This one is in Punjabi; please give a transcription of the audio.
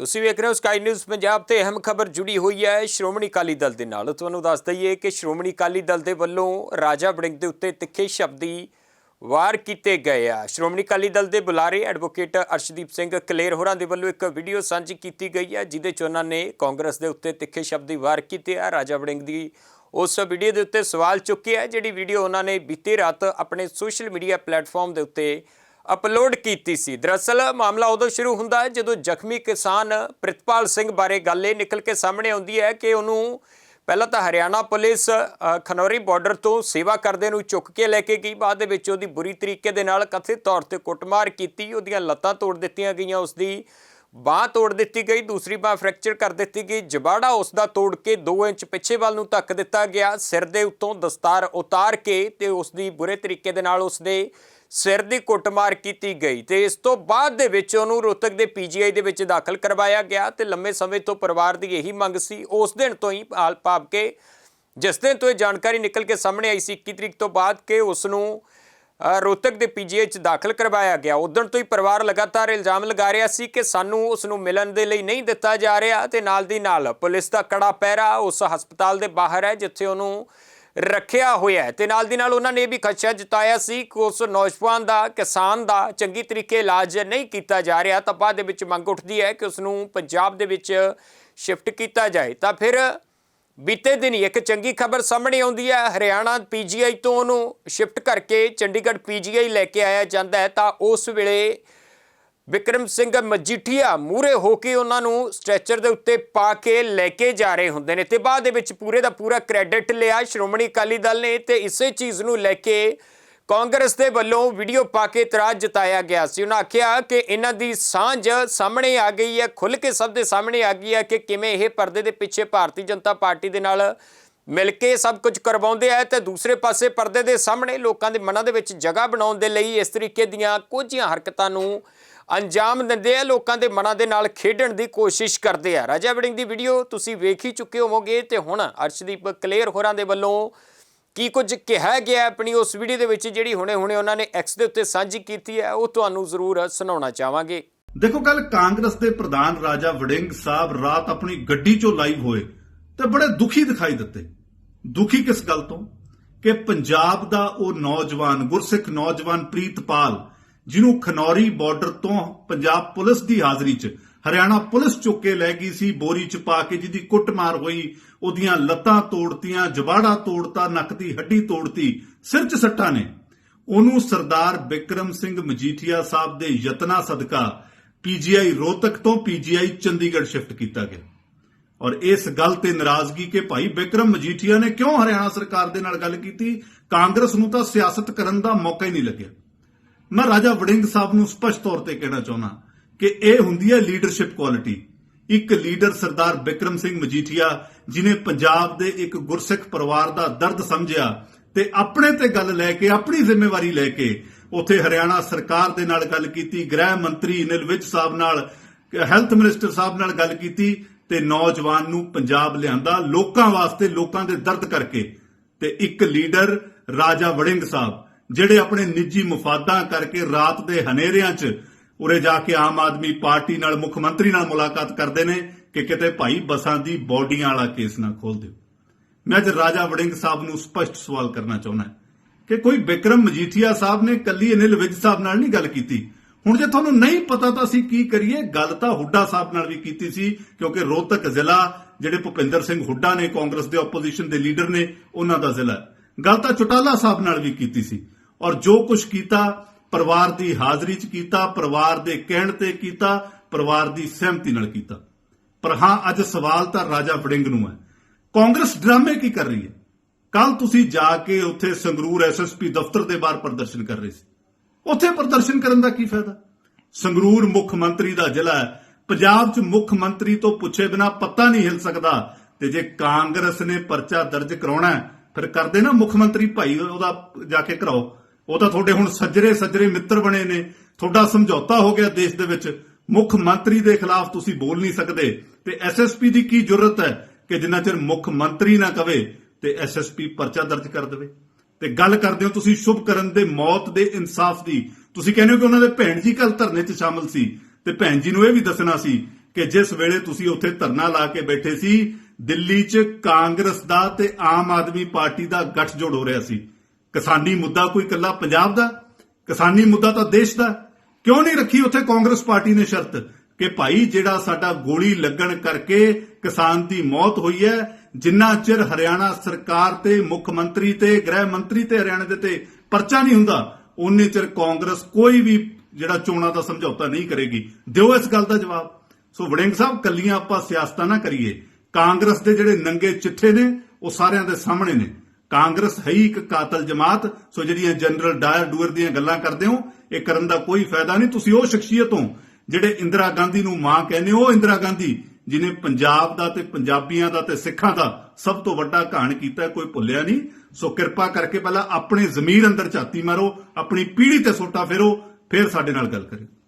ਤੁਸੀਂ ਵੇਖ ਰਹੇ ਹੋ ਸਕਾਈ ਨਿਊਜ਼ ਪੰਜਾਬ ਤੇ ਅਹਿਮ ਖਬਰ ਜੁੜੀ ਹੋਈ ਹੈ ਸ਼੍ਰੋਮਣੀ ਅਕਾਲੀ ਦਲ ਦੇ ਨਾਲ। ਤੁਹਾਨੂੰ ਦੱਸ ਦਈਏ ਕਿ ਸ਼੍ਰੋਮਣੀ ਅਕਾਲੀ ਦਲ ਦੇ ਵੱਲੋਂ ਰਾਜਾ ਵੜਿੰਗ ਦੇ ਉੱਤੇ ਤਿੱਖੇ ਸ਼ਬਦੀ ਵਾਰ ਕੀਤੇ ਗਏ ਆ। ਸ਼੍ਰੋਮਣੀ ਅਕਾਲੀ ਦਲ ਦੇ ਬੁਲਾਰੇ ਐਡਵੋਕੇਟ ਅਰਸ਼ਦੀਪ ਸਿੰਘ ਕਲੇਰ ਹੋਰਾਂ ਦੇ ਵੱਲੋਂ ਇੱਕ ਵੀਡੀਓ ਸਾਂਝੀ ਕੀਤੀ ਗਈ ਹੈ ਜਿਦੇ ਚ ਉਹਨਾਂ ਨੇ ਕਾਂਗਰਸ ਦੇ ਉੱਤੇ ਤਿੱਖੇ ਸ਼ਬਦੀ ਵਾਰ ਕੀਤੇ ਆ। ਰਾਜਾ ਵੜਿੰਗ ਦੀ ਉਸ ਵੀਡੀਓ ਦੇ ਉੱਤੇ ਸਵਾਲ ਚੁੱਕੇ ਆ, ਜਿਹੜੀ ਵੀਡੀਓ ਉਹਨਾਂ ਨੇ ਬੀਤੀ ਰਾਤ ਆਪਣੇ ਸੋਸ਼ਲ ਮੀਡੀਆ ਪਲੇਟਫਾਰਮ ਦੇ ਉੱਤੇ ਅਪਲੋਡ ਕੀਤੀ ਸੀ। ਦਰਅਸਲ ਮਾਮਲਾ ਉਦੋਂ ਸ਼ੁਰੂ ਹੁੰਦਾ ਹੈ ਜਦੋਂ ਜ਼ਖਮੀ ਕਿਸਾਨ ਪ੍ਰਿਤਪਾਲ ਸਿੰਘ ਬਾਰੇ ਗੱਲ ਇਹ ਨਿਕਲ ਕੇ ਸਾਹਮਣੇ ਆਉਂਦੀ ਹੈ ਕਿ ਉਹਨੂੰ ਪਹਿਲਾਂ ਤਾਂ ਹਰਿਆਣਾ ਪੁਲਿਸ ਖਨੌਰੀ ਬਾਰਡਰ ਤੋਂ ਸੇਵਾ ਕਰਦੇ ਨੂੰ ਚੁੱਕ ਕੇ ਲੈ ਕੇ ਗਈ। ਬਾਅਦ ਦੇ ਵਿੱਚ ਉਹਦੀ ਬੁਰੀ ਤਰੀਕੇ ਦੇ ਨਾਲ ਕਥਿਤ ਤੌਰ ਤੇ ਕੁੱਟਮਾਰ ਕੀਤੀ। ਉਹਦੀਆਂ ਲੱਤਾਂ ਤੋੜ ਦਿੱਤੀਆਂ ਗਈਆਂ, ਉਸਦੀ ਬਾਹ ਤੋੜ ਦਿੱਤੀ ਗਈ, ਦੂਸਰੀ ਬਾਹ ਫ੍ਰੈਕਚਰ ਕਰ ਦਿੱਤੀ ਗਈ। ਜਬਾੜਾ ਉਸ ਦਾ ਤੋੜ ਕੇ 2 ਇੰਚ ਪਿੱਛੇ ਵੱਲ ਨੂੰ ਧੱਕ ਦਿੱਤਾ ਗਿਆ। ਸਿਰ ਦੇ ਉੱਤੋਂ ਦਸਤਾਰ ਉਤਾਰ ਕੇ ਤੇ ਉਸ ਦੀ ਬੁਰੇ ਤਰੀਕੇ ਦੇ ਨਾਲ ਉਸ ਦੇ ਸਿਰ ਦੀ ਕੁੱਟਮਾਰ ਕੀਤੀ ਗਈ ਤੇ ਇਸ ਤੋਂ ਬਾਅਦ ਦੇ ਵਿੱਚ ਉਹਨੂੰ ਰੋਹਤਕ ਦੇ ਪੀਜੀਆਈ ਦੇ ਵਿੱਚ ਦਾਖਲ ਕਰਵਾਇਆ ਗਿਆ ਤੇ ਲੰਮੇ ਸਮੇਂ ਤੋਂ ਪਰਿਵਾਰ ਦੀ ਇਹੀ ਮੰਗ ਸੀ। ਉਸ ਦਿਨ ਤੋਂ ਹੀ ਹਾਲ ਭਾਵ ਕੇ ਜਿਸ ਦਿਨ ਤੋਂ ਇਹ ਜਾਣਕਾਰੀ ਨਿਕਲ ਕੇ ਸਾਹਮਣੇ ਆਈ ਸੀ 21 ਤਰੀਕ ਤੋਂ ਬਾਅਦ ਕਿ ਉਸ ਨੂੰ ਅ, ਰੋਹਤਕ ਦੇ ਪੀਜੀਆਈ ਚ ਦਾਖਲ ਕਰਵਾਇਆ ਗਿਆ। ਉਦੋਂ ਤੋਂ ਹੀ ਪਰਿਵਾਰ ਲਗਾਤਾਰ ਇਲਜ਼ਾਮ ਲਗਾ ਰਿਹਾ ਸੀ ਕਿ ਸਾਨੂੰ ਉਸ ਨੂੰ ਮਿਲਣ ਦੇ ਲਈ ਨਹੀਂ ਦਿੱਤਾ ਜਾ ਰਿਹਾ ਤੇ ਨਾਲ ਦੀ ਨਾਲ ਪੁਲਿਸ ਦਾ ਕੜਾ ਪਹਿਰਾ ਉਸ ਹਸਪਤਾਲ ਦੇ ਬਾਹਰ ਹੈ ਜਿੱਥੇ ਉਹਨੂੰ ਰੱਖਿਆ ਹੋਇਆ ਹੈ। ਤੇ ਨਾਲ ਦੀ ਨਾਲ ਉਹਨਾਂ ਨੇ ਇਹ ਵੀ ਖਦਸ਼ਾ ਜਤਾਇਆ ਸੀ ਕਿ ਉਸ ਨੌਜਵਾਨ ਦਾ, ਕਿਸਾਨ ਦਾ ਚੰਗੀ ਤਰੀਕੇ ਇਲਾਜ ਨਹੀਂ ਕੀਤਾ ਜਾ ਰਿਹਾ, ਤਾਂ ਬਾਅਦ ਦੇ ਵਿੱਚ ਮੰਗ ਉੱਠਦੀ ਹੈ ਕਿ ਉਸ ਨੂੰ ਪੰਜਾਬ ਦੇ ਵਿੱਚ ਸ਼ਿਫਟ ਕੀਤਾ ਜਾਏ। ਤਾਂ ਫਿਰ ਬੀਤੇ ਦਿਨ ਹੀ ਇੱਕ ਚੰਗੀ ਖਬਰ ਸਾਹਮਣੇ ਆਉਂਦੀ ਹੈ। ਹਰਿਆਣਾ ਪੀਜੀਆਈ ਤੋਂ ਉਹਨੂੰ ਸ਼ਿਫਟ ਕਰਕੇ ਚੰਡੀਗੜ੍ਹ ਪੀਜੀਆਈ ਲੈ ਕੇ ਆਇਆ ਜਾਂਦਾ ਹੈ। ਤਾਂ ਉਸ ਵੇਲੇ ਵਿਕਰਮ ਸਿੰਘ ਮਜੀਠੀਆ ਮੂਰੇ ਹੋ ਕੇ ਉਹਨਾਂ ਨੂੰ ਸਟ੍ਰੈਚਰ ਦੇ ਉੱਤੇ ਪਾ ਕੇ ਲੈ ਕੇ ਜਾ ਰਹੇ ਹੁੰਦੇ ਨੇ ਤੇ ਬਾਅਦ ਦੇ ਵਿੱਚ ਪੂਰੇ ਦਾ ਪੂਰਾ ਕ੍ਰੈਡਿਟ ਲਿਆ। ਸ਼੍ਰੋਮਣੀ ਅਕਾਲੀ ਦਲ ਨੇ ਤੇ ਇਸੇ ਚੀਜ਼ ਨੂੰ ਲੈ ਕੇ ਕਾਂਗਰਸ ਦੇ ਵੱਲੋਂ ਵੀਡੀਓ ਪਾ ਕੇ ਇਤਰਾਜ਼ ਜਤਾਇਆ ਗਿਆ ਸੀ। ਉਹਨਾਂ ਆਖਿਆ ਕਿ ਇਹਨਾਂ ਦੀ ਸਾਂਝ ਸਾਹਮਣੇ ਆ ਗਈ ਹੈ ਖੁੱਲ ਕੇ ਸਭ ਦੇ ਸਾਹਮਣੇ ਆ ਗਈ ਹੈ ਕਿ ਕਿਵੇਂ ਇਹ ਪਰਦੇ ਦੇ ਪਿੱਛੇ ਭਾਰਤੀ ਜਨਤਾ ਪਾਰਟੀ ਦੇ ਨਾਲ ਮਿਲ ਕੇ ਸਭ ਕੁਝ ਕਰਵਾਉਂਦੇ ਆ ਤੇ ਦੂਸਰੇ ਪਾਸੇ ਪਰਦੇ ਦੇ ਸਾਹਮਣੇ ਲੋਕਾਂ ਦੇ ਮਨਾਂ ਦੇ ਵਿੱਚ ਜਗ੍ਹਾ ਬਣਾਉਣ ਦੇ ਲਈ ਇਸ ਤਰੀਕੇ ਦੀਆਂ ਕੁਝੀਆਂ ਹਰਕਤਾਂ ਨੂੰ ਅੰਜਾਮ ਦਿੰਦੇ ਆ, ਲੋਕਾਂ ਦੇ ਮਨਾਂ ਦੇ ਨਾਲ ਖੇਡਣ ਦੀ ਕੋਸ਼ਿਸ਼ ਕਰਦੇ ਆ। ਰਾਜਾ ਵੜਿੰਗ ਦੀ ਵੀਡੀਓ ਤੁਸੀਂ ਵੇਖ ਹੀ ਚੁੱਕੇ ਹੋਵੋਗੇ ਤੇ ਹੁਣ ਅਰਸ਼ਦੀਪ ਕਲੇਰ ਹੋਰਾਂ ਦੇ ਵੱਲੋਂ ਕੀ ਕੁਝ ਕਿਹਾ ਗਿਆ ਆਪਣੀ ਉਸ ਵੀਡੀਓ ਦੇ ਵਿੱਚ ਜਿਹੜੀ ਹੁਣੇ-ਹੁਣੇ ਉਹਨਾਂ ਨੇ ਐਕਸ ਦੇ ਉੱਤੇ ਸਾਂਝੀ ਕੀਤੀ ਹੈ, ਉਹ ਤੁਹਾਨੂੰ ਜ਼ਰੂਰ ਸੁਣਾਉਣਾ ਚਾਹਾਂਗੇ। ਦੇਖੋ ਕੱਲ ਕਾਂਗਰਸ ਦੇ ਪ੍ਰਧਾਨ ਰਾਜਾ ਵੜਿੰਗ ਸਾਹਿਬ ਰਾਤ ਆਪਣੀ ਗੱਡੀ 'ਚੋਂ ਲਾਈਵ ਹੋਏ ਤੇ ਬੜੇ ਦੁਖੀ ਦਿਖਾਈ ਦਿੱਤੇ। ਦੁਖੀ ਕਿਸ ਗੱਲ ਤੋਂ? ਕਿ ਪੰਜਾਬ ਦਾ ਉਹ ਨੌਜਵਾਨ, ਗੁਰਸਿੱਖ ਨੌਜਵਾਨ ਪ੍ਰੀਤਪਾਲ ਜਿਹਨੂੰ ਖਨੌਰੀ ਬਾਰਡਰ ਤੋਂ ਪੰਜਾਬ ਪੁਲਿਸ ਦੀ ਹਾਜ਼ਰੀ 'ਚ, ਹਰਿਆਣਾ ਪੁਲਿਸ ਚੁੱਕ ਕੇ ਲੈ ਗਈ ਸੀ, ਬੋਰੀ 'ਚ ਪਾ ਕੇ ਜਿਹਦੀ ਕੁੱਟਮਾਰ ਹੋਈ, ਉਹਦੀਆਂ ਲੱਤਾਂ ਤੋੜਤੀਆਂ ਜਬਾੜਾ ਤੋੜਤਾ, ਨੱਕ ਦੀ ਹੱਡੀ ਤੋੜਤੀ, ਸਿਰ 'ਚ ਸੱਟਾਂ ਨੇ। ਉਹਨੂੰ ਸਰਦਾਰ ਬਿਕਰਮ ਸਿੰਘ ਮਜੀਠੀਆ ਸਾਹਿਬ ਦੇ ਯਤਨਾ ਸਦਕਾ ਪੀਜੀਆਈ ਰੋਹਤਕ ਤੋਂ ਪੀਜੀਆਈ ਚੰਡੀਗੜ੍ਹ ਸ਼ਿਫਟ ਕੀਤਾ ਗਿਆ। ਔਰ ਇਸ ਗੱਲ ਤੇ ਨਾਰਾਜ਼ਗੀ ਕਿ ਭਾਈ ਬਿਕਰਮ ਮਜੀਠੀਆ ਨੇ ਕਿਉਂ ਹਰਿਆਣਾ ਸਰਕਾਰ ਦੇ ਨਾਲ ਗੱਲ ਕੀਤੀ? ਕਾਂਗਰਸ ਨੂੰ ਤਾਂ ਸਿਆਸਤ ਕਰਨ ਦਾ ਮੌਕਾ ਹੀ ਨਹੀਂ ਲੱਗਿਆ। ਮੈਂ ਰਾਜਾ ਵੜਿੰਗ ਸਾਹਿਬ ਨੂੰ ਸਪਸ਼ਟ ਤੌਰ ਤੇ ਕਹਿਣਾ ਚਾਹੁੰਦਾ ਕਿ ਇਹ ਹੁੰਦੀ ਹੈ ਲੀਡਰਸ਼ਿਪ ਕੁਆਲਿਟੀ ਇੱਕ ਲੀਡਰ ਸਰਦਾਰ ਬਿਕਰਮ ਸਿੰਘ ਮਜੀਠੀਆ, ਜਿਨੇ ਪੰਜਾਬ ਦੇ ਇੱਕ ਗੁਰਸਿੱਖ ਪਰਿਵਾਰ ਦਾ ਦਰਦ ਸਮਝਿਆ ਤੇ ਆਪਣੇ ਤੇ ਗੱਲ ਲੈ ਕੇ, ਆਪਣੀ ਜ਼ਿੰਮੇਵਾਰੀ ਲੈ ਕੇ ਉਥੇ ਹਰਿਆਣਾ ਸਰਕਾਰ ਦੇ ਨਾਲ ਗੱਲ ਕੀਤੀ, ਗ੍ਰਹਿ ਮੰਤਰੀ ਅਨਿਲ ਵਿਜ ਸਾਹਿਬ ਨਾਲ ਹੈਲਥ ਮਿਨਿਸਟਰ ਸਾਹਿਬ ਨਾਲ ਗੱਲ ਕੀਤੀ ਤੇ ਨੌਜਵਾਨ ਨੂੰ ਪੰਜਾਬ ਲਿਆਂਦਾ ਲੋਕਾਂ ਵਾਸਤੇ, ਲੋਕਾਂ ਦੇ ਦਰਦ ਕਰਕੇ। ਤੇ ਇੱਕ ਲੀਡਰ ਰਾਜਾ ਵੜਿੰਗ ਸਾਹਿਬ ਜਿਹੜੇ ਆਪਣੇ ਨਿੱਜੀ ਮਫਾਦਾਂ ਕਰਕੇ ਰਾਤ ਦੇ ਹਨੇਰਿਆਂ 'ਚ ਉਰੇ ਜਾ ਕੇ ਆਮ ਆਦਮੀ ਪਾਰਟੀ ਨਾਲ, ਮੁੱਖ ਮੰਤਰੀ ਨਾਲ ਮੁਲਾਕਾਤ ਕਰਦੇ ਨੇ ਕਿ ਕਿਤੇ ਭਾਈ ਬਸਾਂ ਦੀ ਬੋਡੀਆਂ ਵਾਲਾ ਕੇਸ ਨਾ ਖੋਲ ਦਿਓ। ਮੈਂ ਅੱਜ ਰਾਜਾ ਵੜਿੰਗ ਸਾਹਿਬ ਨੂੰ ਸਪਸ਼ਟ ਸਵਾਲ ਕਰਨਾ ਚਾਹੁੰਦਾ ਕਿ ਕੋਈ ਵਿਕਰਮ ਮਜੀਠੀਆ ਸਾਹਿਬ ਨੇ ਕੱਲੀ ਅਨਿਲ ਵਿਜ ਸਾਹਿਬ ਨਾਲ ਨਹੀਂ ਗੱਲ ਕੀਤੀ? ਹੁਣ ਜੇ ਤੁਹਾਨੂੰ ਨਹੀਂ ਪਤਾ ਤਾਂ ਅਸੀਂ ਕੀ ਕਰੀਏ? ਗੱਲ ਤਾਂ ਹੁੱਡਾ ਸਾਹਿਬ ਨਾਲ ਵੀ ਕੀਤੀ ਸੀ, ਕਿਉਂਕਿ ਰੋਹਤਕ ਜ਼ਿਲ੍ਹਾ, ਜਿਹੜੇ ਭੁਪਿੰਦਰ ਸਿੰਘ ਹੁੱਡਾ ਨੇ ਕਾਂਗਰਸ ਦੇ ਆਪੋਜੀਸ਼ਨ ਦੇ ਲੀਡਰ ਨੇ, ਉਹਨਾਂ ਦਾ ਜ਼ਿਲ੍ਹਾ। ਗੱਲ ਤਾਂ ਚੁਟਾਲਾ ਸਾਹਿਬ ਨਾਲ ਵੀ ਕੀਤੀ ਸੀ। ਔਰ ਜੋ ਕੁਝ ਕੀਤਾ, ਪਰਿਵਾਰ ਦੀ ਹਾਜ਼ਰੀ 'ਚ ਕੀਤਾ, ਪਰਿਵਾਰ ਦੇ ਕਹਿਣ ਤੇ ਕੀਤਾ, ਪਰਿਵਾਰ ਦੀ ਸਹਿਮਤੀ ਨਾਲ ਕੀਤਾ। ਪਰ ਹਾਂ, ਅੱਜ ਸਵਾਲ ਤਾਂ ਰਾਜਾ ਵੜਿੰਗ ਨੂੰ ਹੈ। ਕਾਂਗਰਸ ਡਰਾਮੇ ਕੀ ਕਰ ਰਹੀ ਹੈ? ਕੱਲ ਤੁਸੀਂ ਜਾ ਕੇ ਉੱਥੇ ਸੰਗਰੂਰ ਐਸਐਸਪੀ ਦਫ਼ਤਰ ਦੇ ਬਾਹਰ ਪ੍ਰਦਰਸ਼ਨ ਕਰ ਰਹੇ ਸੀ। ਉੱਥੇ ਪ੍ਰਦਰਸ਼ਨ ਕਰਨ ਦਾ ਕੀ ਫਾਇਦਾ? ਸੰਗਰੂਰ ਮੁੱਖ ਮੰਤਰੀ ਦਾ ਜ਼ਿਲ੍ਹਾ ਹੈ। ਪੰਜਾਬ 'ਚ ਮੁੱਖ ਮੰਤਰੀ ਤੋਂ ਪੁੱਛੇ ਬਿਨਾ ਪੱਤਾ ਨਹੀਂ ਹਿਲ ਸਕਦਾ। ਤੇ ਜੇ ਕਾਂਗਰਸ ਨੇ ਪਰਚਾ ਦਰਜ ਕਰਾਉਣਾ ਫਿਰ ਕਰਦੇ ਨਾ ਮੁੱਖ ਮੰਤਰੀ ਭਾਈ, ਉਹਦਾ ਜਾ ਕੇ ਕਰਾਓ। ਉਹ ਤਾਂ ਤੁਹਾਡੇ ਹੁਣ ਸੱਜਰੇ ਸੱਜਰੇ ਮਿੱਤਰ ਬਣੇ ਨੇ। ਤੁਹਾਡਾ ਸਮਝੌਤਾ ਹੋ ਗਿਆ ਦੇਸ਼ ਦੇ ਵਿੱਚ। ਮੁੱਖ ਮੰਤਰੀ ਦੇ ਖਿਲਾਫ ਤੁਸੀਂ ਬੋਲ ਨਹੀਂ ਸਕਦੇ। ਤੇ ਐਸਐਸਪੀ ਦੀ ਕੀ ਜ਼ਰੂਰਤ ਹੈ ਕਿ ਜਿੰਨਾ ਚਿਰ ਮੁੱਖ ਮੰਤਰੀ ਨਾ ਕਵੇ ਤੇ ਐਸਐਸਪੀ ਪਰਚਾ ਦਰਜ ਕਰ ਦੇਵੇ? ਤੇ ਗੱਲ ਕਰਦੇ ਹੋ ਤੁਸੀਂ ਸ਼ੁਭ ਕਰਨ ਦੇ ਮੌਤ ਦੇ ਇਨਸਾਫ ਦੀ। ਤੁਸੀਂ ਕਹਿੰਦੇ ਹੋ ਕਿ ਉਹਨਾਂ ਦੇ ਭੈਣ ਜੀ ਕੱਲ ਧਰਨੇ 'ਚ ਸ਼ਾਮਲ ਸੀ। ਤੇ ਭੈਣ ਜੀ ਨੂੰ ਇਹ ਵੀ ਦੱਸਣਾ ਸੀ ਕਿ ਜਿਸ ਵੇਲੇ ਤੁਸੀਂ ਉੱਥੇ ਧਰਨਾ ਲਾ ਕੇ ਬੈਠੇ ਸੀ, ਦਿੱਲੀ 'ਚ ਕਾਂਗਰਸ ਦਾ ਤੇ ਆਮ ਆਦਮੀ ਪਾਰਟੀ ਦਾ ਗੱਠਜੋੜ ਹੋ ਰਿਹਾ ਸੀ। ਕਿਸਾਨੀ ਮੁੱਦਾ ਕੋਈ ਇਕੱਲਾ ਪੰਜਾਬ ਦਾ? ਕਿਸਾਨੀ ਮੁੱਦਾ ਤਾਂ ਦੇਸ਼ ਦਾ। ਕਿਉਂ ਨਹੀਂ ਰੱਖੀ ਉੱਥੇ ਕਾਂਗਰਸ ਪਾਰਟੀ ਨੇ ਸ਼ਰਤ ਕਿ ਭਾਈ ਜਿਹੜਾ ਸਾਡਾ ਗੋਲੀ ਲੱਗਣ ਕਰਕੇ ਕਿਸਾਨ ਦੀ ਮੌਤ ਹੋਈ ਹੈ, ਜਿੰਨਾ ਚਿਰ ਹਰਿਆਣਾ ਸਰਕਾਰ ਤੇ, ਮੁੱਖ ਮੰਤਰੀ ਤੇ, ਗ੍ਰਹਿ ਮੰਤਰੀ ਤੇ ਹਰਿਆਣਾ ਦੇ ਤੇ ਪਰਚਾ ਨਹੀਂ ਹੁੰਦਾ ਉਨੇ ਚਿਰ ਕਾਂਗਰਸ ਕੋਈ ਵੀ ਜਿਹੜਾ ਚੋਣਾਂ ਦਾ ਸਮਝੌਤਾ ਨਹੀਂ ਕਰੇਗੀ। ਦਿਓ ਇਸ ਗੱਲ ਦਾ ਜਵਾਬ। ਸੋ ਵੜਿੰਗ ਸਾਹਿਬ, ਕੱਲੀਆਂ ਆਪਾਂ ਸਿਆਸਤਾਂ ਨਾ ਕਰੀਏ। ਕਾਂਗਰਸ ਦੇ ਜਿਹੜੇ ਨੰਗੇ ਚਿੱਠੇ ਨੇ, ਉਹ ਸਾਰਿਆਂ ਦੇ ਸਾਹਮਣੇ ਨੇ। ਕਾਂਗਰਸ ਹੈ ਹੀ ਇੱਕ ਕਾਤਲ ਜਮਾਤ। ਸੋ ਜਿਹੜੀਆਂ ਜਨਰਲ ਡਾਇਰ ਡੂਅਰ ਦੀਆਂ ਗੱਲਾਂ ਕਰਦੇ ਹੋ, ਇਹ ਕਰਨ ਦਾ ਕੋਈ ਫਾਇਦਾ ਨਹੀਂ। ਤੁਸੀਂ ਉਹ ਸ਼ਖਸੀਅਤ ਹੋ ਜਿਹੜੇ ਇੰਦਰਾ ਗਾਂਧੀ ਨੂੰ ਮਾਂ ਕਹਿੰਦੇ ਹੋ। ਉਹ ਇੰਦਰਾ ਗਾਂਧੀ ਜਿਨੇ ਪੰਜਾਬ ਦਾ ਤੇ ਪੰਜਾਬੀਆਂ ਦਾ ਤੇ ਸਿੱਖਾਂ ਦਾ ਸਭ ਤੋਂ ਵੱਡਾ ਘਾਣ ਕੀਤਾ, ਕੋਈ ਭੁੱਲਿਆ ਨਹੀਂ। ਸੋ ਕਿਰਪਾ ਕਰਕੇ ਪਹਿਲਾਂ ਆਪਣੇ ਜ਼ਮੀਰ ਅੰਦਰ ਝਾਤੀ ਮਾਰੋ, ਆਪਣੀ ਪੀੜ੍ਹੀ ਤੇ ਸੋਟਾ ਫੇਰੋ, ਫਿਰ ਸਾਡੇ ਨਾਲ ਗੱਲ ਕਰਿਓ।